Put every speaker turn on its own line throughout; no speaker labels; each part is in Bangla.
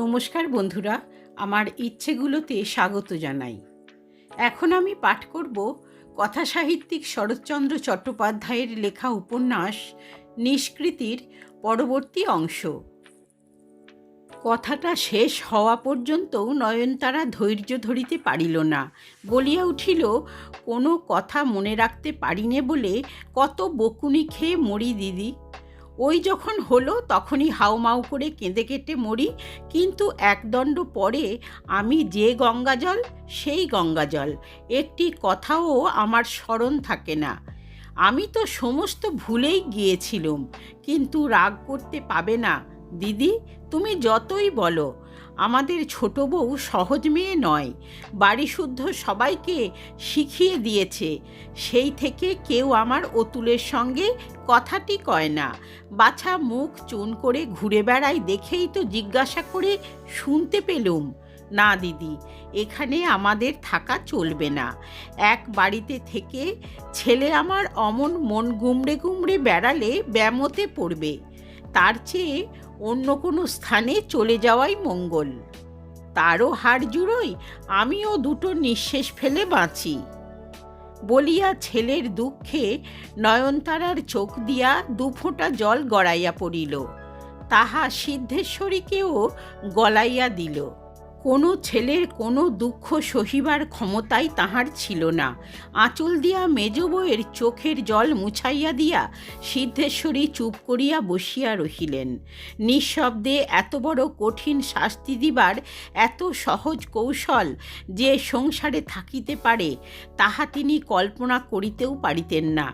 নমস্কার বন্ধুরা, আমার ইচ্ছেগুলোতে স্বাগত জানাই। এখন আমি পাঠ করব কথা সাহিত্যিক শরৎচন্দ্র চট্টোপাধ্যায়ের লেখা উপন্যাস নিষ্কৃতির পরবর্তী অংশ। কথাটা শেষ হওয়া পর্যন্তও নয়নতারা ধৈর্য ধরিতে পারিল না, বলিয়া উঠিল, কোনো কথা মনে রাখতে পারিনে বলে কত বকুনি খেয়ে মরি দিদি ওই যখন হলো, তখনই হাউমাউ করে কেঁদে কেটে মরি। কিন্তু একদণ্ড পরে আমি যে গঙ্গা জল সেই গঙ্গা জল একটি কথাও আমার স্মরণ থাকে না। আমি তো সমস্ত ভুলেই গিয়েছিলুম, কিন্তু রাগ করতে পাবে না। দিদি, তুমি যতই বলো আমাদের ছোট বউ সহজ মেয়ে নয়। বাড়ি শুদ্ধ সবাইকে শিখিয়ে দিয়েছে। সেই থেকে কেউ আমার অতুলের সঙ্গে কথাটি কয় না। বাছা মুখ চুন করে ঘুরে বেড়াই দেখেই তো জিজ্ঞাসা করে শুনতে পেলুম। না, দিদি, এখানে আমাদের থাকা চলবে না। এক বাড়িতে থেকে ছেলে আমার অমন মন গুমড়ে গুমড়ে বেড়ালে ব্যামতে পড়বে। তার চেয়ে অন্য কোনো স্থানে চলে যাওয়াই মঙ্গল। তারও হাড় জুড়োই আমিও দুটো নিঃশেষ ফেলে বাঁচি। বলিয়া ছেলের দুঃখে নয়নতারার চোখ দিয়া দুফোঁটা জল গড়াইয়া পড়িল। তাহা সিদ্ধেশ্বরীকেও গলাইয়া দিল। কোনো ছেলের কোনো দুঃখ সহিবার ক্ষমতাই তাহার ছিল না। আঁচল দিয়া মেজ বউয়ের চোখের জল মুছাইয়া দিয়া সিদ্ধেশ্বরী চুপ করিয়া বসিয়া রহিলেন। নিঃশব্দে এত বড় কঠিন শাস্তি দিবার এত সহজ কৌশল যে সংসারে থাকিতে পারে, তাহা তিনি কল্পনা করিতেও পারিতেন না।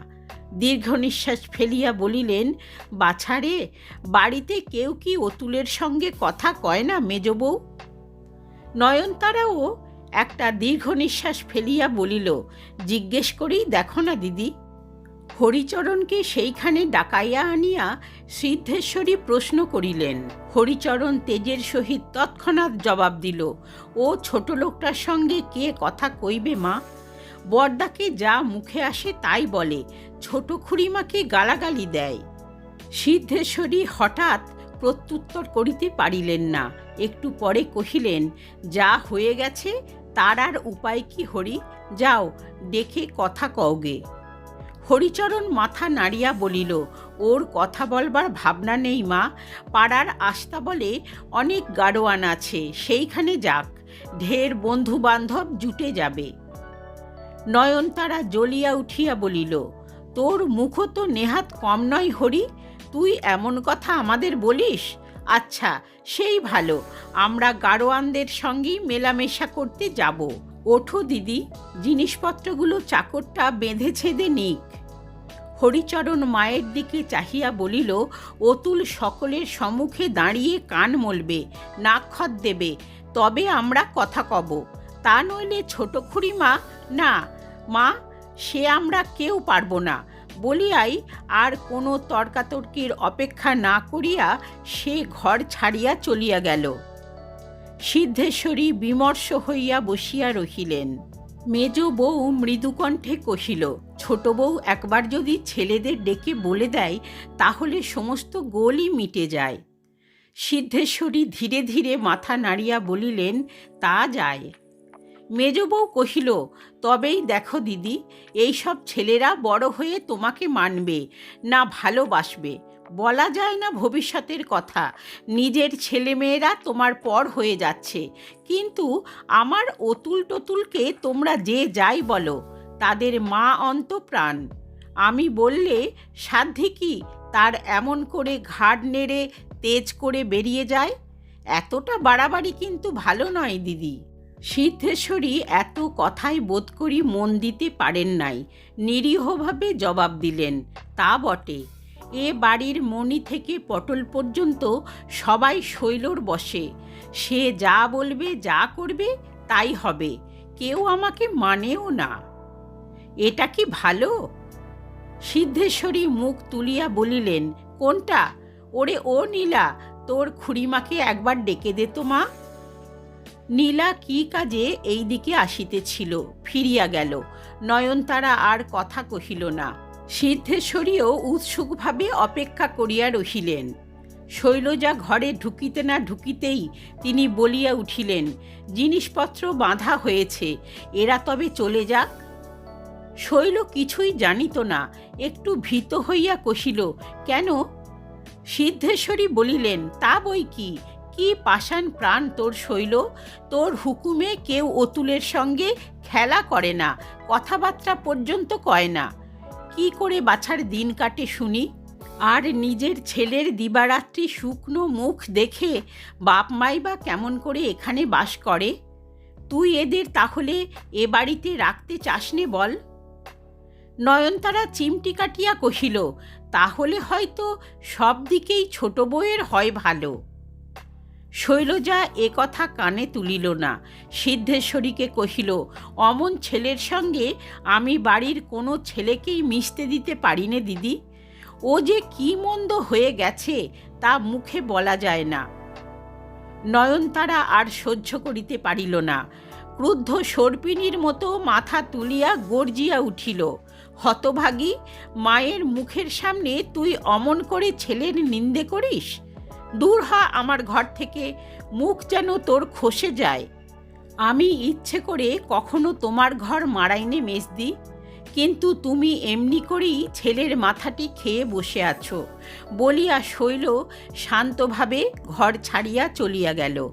দীর্ঘ নিঃশ্বাস ফেলিয়া বলিলেন বাছারে বাড়িতে কেউ কি অতুলের সঙ্গে কথা কয় না মেজ বউ? নয়নতারাও একটা দীর্ঘ নিঃশ্বাস ফেলিয়া বলিল, জিজ্ঞেস করেই দেখো না, দিদি হরিচরণকে সেইখানে ডাকাইয়া আনিয়া সিদ্ধেশ্বরী প্রশ্ন করিলেন। হরিচরণ তেজের সহিত তৎক্ষণাৎ জবাব দিল, ও ছোট লোকটার সঙ্গে কে কথা কইবে মা? বরদাকে যা মুখে আসে তাই বলে, ছোট খুড়িমাকে গালাগালি দেয়। সিদ্ধেশ্বরী হঠাৎ প্রত্যুত্তর করিতে পারিলেন না। একটু পরে কহিলেন, যা হয়ে গেছে, তার আর উপায় কি হরি? যাও, দেখে কথা কওগে হরিচরণ মাথা নাড়িয়া বলিল, ওর কথা বলবার ভাবনা নেই মা। পাড়ার আস্তা বলে অনেক গাড়োয়ান আছে, সেইখানে যাক। ঢের বন্ধু বান্ধব জুটে যাবে। নয়নতারা জ্বলিয়া উঠিয়া বলিল, তোর মুখ তো নেহাত কম নয় হরি। তুই এমন কথা আমাদের বলিস? আচ্ছা সেই ভালো। আমরা গাড়োয়ানদের সঙ্গেই মেলামেশা করতে যাব। ওঠো দিদি, জিনিসপত্রগুলো চাকরটা বেঁধে ছেদে নিক। হরিচরণ মায়ের দিকে চাহিয়া বলিল, অতুল সকলের সম্মুখে দাঁড়িয়ে কান মলবে নাক্ষত দেবে, তবে আমরা কথা কব। তা নইলে ছোট খুড়িমা, না, মা, সে আমরা কেউ পারব না। বলিয়াই আর কোনো তর্কাতর্কির অপেক্ষা না করিয়া সে ঘর ছাড়িয়া চলিয়া গেল। সিদ্ধেশ্বরী বিমর্ষ হইয়া বসিয়া রহিলেন। মেজ বউ মৃদুকণ্ঠে কহিল, ছোট বউ, একবার যদি ছেলেদের ডেকে বলে দেয়, তাহলে সমস্ত গোলই মিটে যায়। সিদ্ধেশ্বরী ধীরে ধীরে মাথা নাড়িয়া বলিলেন, তা যায়। মেজ বউ কহিল, তবেই দেখো দিদি, এইসব ছেলেরা বড় হয়ে তোমাকে মানবে, না ভালোবাসবে। বলা যায় না ভবিষ্যতের কথা, নিজের ছেলেমেয়েরা তোমার পর হয়ে যাচ্ছে। কিন্তু আমার অতুল টতুলকে তোমরা যে যাই বলো, তাদের মা অন্ত প্রাণ আমি বললে, সাধ্যে কি তার এমন করে ঘাড় নেড়ে তেজ করে বেরিয়ে যায়? এতটা বাড়াবাড়ি কিন্তু ভালো নয় দিদি। সিদ্ধেশ্বরী এত কথাই বোধ করি মন দিতে পারেন নাই, নিরীহভাবে জবাব দিলেন, তা বটে। এ বাড়ির মণি থেকে পটল পর্যন্ত সবাই শৈলর বসে। সে যা বলবে, যা করবে, তাই হবে। কেউ আমাকে মানেও না। এটা কি ভালো? সিদ্ধেশ্বরী মুখ তুলিয়া বলিলেন, কোনটা? ওরে ও নীলা, তোর খুড়িমাকে একবার ডেকে দে তো মা। নীলা কি কাজে এই দিকে আসিতেছিল, ফিরিয়া গেল। নয়নতারা আর কথা কহিল না। সিদ্ধেশ্বরীও উৎসুকভাবে অপেক্ষা করিয়া রহিলেন। শৈলজা ঘরে ঢুকিতে না ঢুকিতেই তিনি বলিয়া উঠিলেন, জিনিসপত্র বাঁধা হয়েছে, এরা তবে চলে যাক? শৈল কিছুই জানিত না, একটু ভীত হইয়া কষিল কেন? সিদ্ধেশ্বরী বলিলেন, তা বই কি? কি পাষাণ প্রাণ তোর শৈল? তোর হুকুমে কেউ অতুলের সঙ্গে খেলা করে না, কথাবার্তা পর্যন্ত কয় না। কি করে বাছার দিন কাটে শুনি? আর নিজের ছেলের দিবারাত্রি শুকনো মুখ দেখে বাপ মাই বা কেমন করে এখানে বাস করে? তুই এদের তাহলে এ বাড়িতে রাখতে চাসনে বল। নয়নতারা চিমটি কাটিয়া কহিল, তাহলে হয়তো সব দিকেই ছোট বউয়ের হয় ভালো। শৈলজা এ কথা কানে তুলিল না। সিদ্ধেশ্বরীকে কহিল, অমন ছেলের সঙ্গে আমি বাড়ির কোনো ছেলেকেই মিশতে দিতে পারি নে দিদি? ও যে কি মন্দ হয়ে গেছে তা মুখে বলা যায় না। নয়নতারা আর সহ্য করিতে পারিল না। ক্রুদ্ধ সর্পিনীর মতো মাথা তুলিয়া গর্জিয়া উঠিল, হতভাগী, মায়ের মুখের সামনে তুই অমন করে ছেলের নিন্দে করিস? দূর হ আমার ঘর থেকে, মুখ যেন তোর খসে যায়। আমি ইচ্ছে করে কখনো তোমার ঘর মারাইনে মেজদি কিন্তু তুমি এমনি করেই ছেলের মাথাটি খেয়ে বসে আছো। বলিয়া শৈল শান্তভাবে ঘর ছাড়িয়া চলিয়া গেল।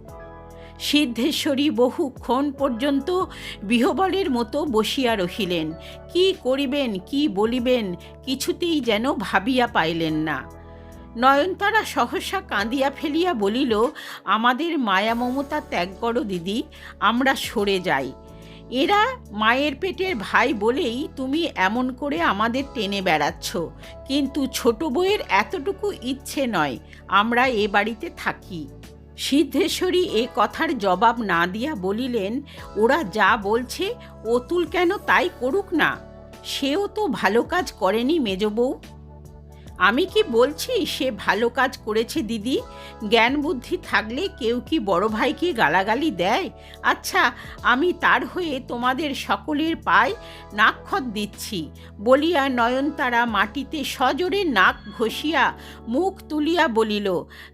সিদ্ধেশ্বরী বহুক্ষণ পর্যন্ত বিহবলের মতো বসিয়া রহিলেন। কি করিবেন, কি বলিবেন, কিছুতেই যেন ভাবিয়া পাইলেন না। নয়নতারা সহসা কাঁদিয়া ফেলিয়া বলিল, আমাদের মায়া মমতা ত্যাগ করো দিদি, আমরা সরে যাই। এরা মায়ের পেটের ভাই বলেই তুমি এমন করে আমাদের টেনে বেড়াচ্ছ। কিন্তু ছোট বউয়ের এতটুকু ইচ্ছে নয়, আমরা এ বাড়িতে থাকি। সিদ্ধেশ্বরী এ কথার জবাব না দিয়া বলিলেন, ওরা যা বলছে, অতুল কেন তাই করুক না? সেও তো ভালো কাজ করেনি মেজ বউ। আমি কি বলছি, সে ভালো কাজ করেছে দিদি। জ্ঞান বুদ্ধি থাকলে কেউ কি বড় ভাইকে গালাগালি দেয়? আচ্ছা আমি তার হয়ে তোমাদের সকলের পায় নাক্ষত দিচ্ছি। বলিয়া নয়নতারা মাটিতে সজোরে নাক ঘষিয়া মুখ তুলিয়া বলিল,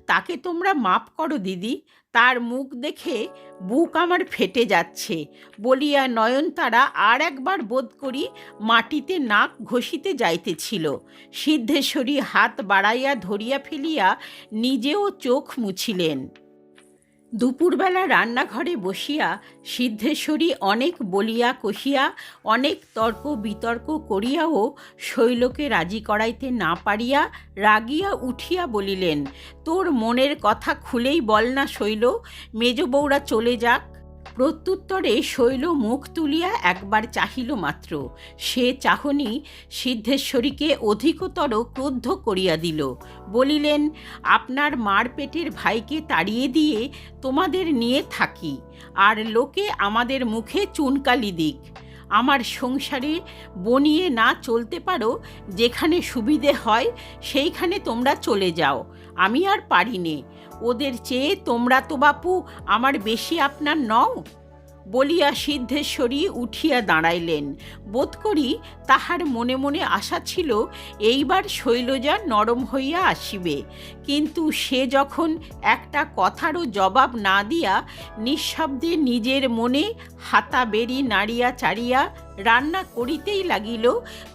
তাকে তোমরা মাপ করো দিদি। তার মুখ দেখে বুক আমার ফেটে যাচ্ছে। বলিয়া নয়নতারা আর একবার বোধ করি মাটিতে নাক ঘষিতে যাইতেছিল। সিদ্ধেশ্বরী হাত বাড়াইয়া ধরিয়া ফেলিয়া নিজেও চোখ মুছিলেন। দুপুরবেলা রান্নাঘরে বসিয়া সিদ্ধেশ্বরী অনেক বলিয়া কষিয়া, অনেক তর্ক বিতর্ক করিয়াও শৈলকে রাজি করাইতে না পারিয়া রাগিয়া উঠিয়া বলিলেন, তোর মনের কথা খুলেই বল না শৈল, মেজ বৌরা চলে যাক প্রত্যুত্তরে শৈল মুখ তুলিয়া একবার চাহিল মাত্র। সে চাহনি সিদ্ধেশ্বরীকে অধিকতর ক্রুদ্ধ করিয়া দিল। বলিলেন, আপনার মার পেটের ভাইকে তাড়িয়ে দিয়ে তোমাদের নিয়ে থাকি, আর লোকে আমাদের মুখে চুনকালি দিক। আমার সংসারে বনিয়ে না চলতে পারো, যেখানে সুবিধে হয় সেইখানে তোমরা চলে যাও। আমি আর পারি নে। ওদের চেয়ে তোমরা তো বাপু আমার বেশি আপনার নও। বলিয়া সিদ্ধেশ্বরী উঠিয়া দাঁড়াইলেন। বোধ করি তাহার মনে মনে আশা ছিল এইবার শৈলজা নরম হইয়া আসিবে। কিন্তু সে যখন একটা কথারও জবাব না দিয়া নিঃশব্দে নিজের মনে হাতা বেরি নাড়িয়া চাড়িয়া রান্না করিতেই লাগিল,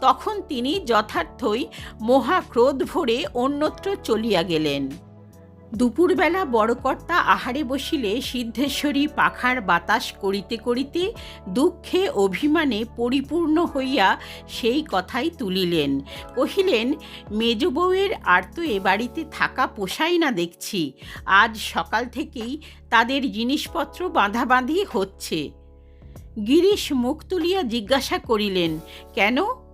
তখন তিনি যথার্থই মহাক্রোধ ভরে অন্যত্র চলিয়া গেলেন। দুপুরবেলা বড়কর্তা আহারে বসিলে সিদ্ধেশ্বরী পাখার বাতাস করিতে করিতে দুঃখে অভিমানে পরিপূর্ণ হইয়া সেই কথাই তুলিলেন। কহিলেন, মেজ বউয়ের আর তো এ বাড়িতে থাকা পোষাই না দেখছি। আজ সকাল থেকেই তাদের জিনিসপত্র বাঁধাবাঁধি হচ্ছে। গিরিশ মুখ তুলিয়া জিজ্ঞাসা করিলেন, কেন?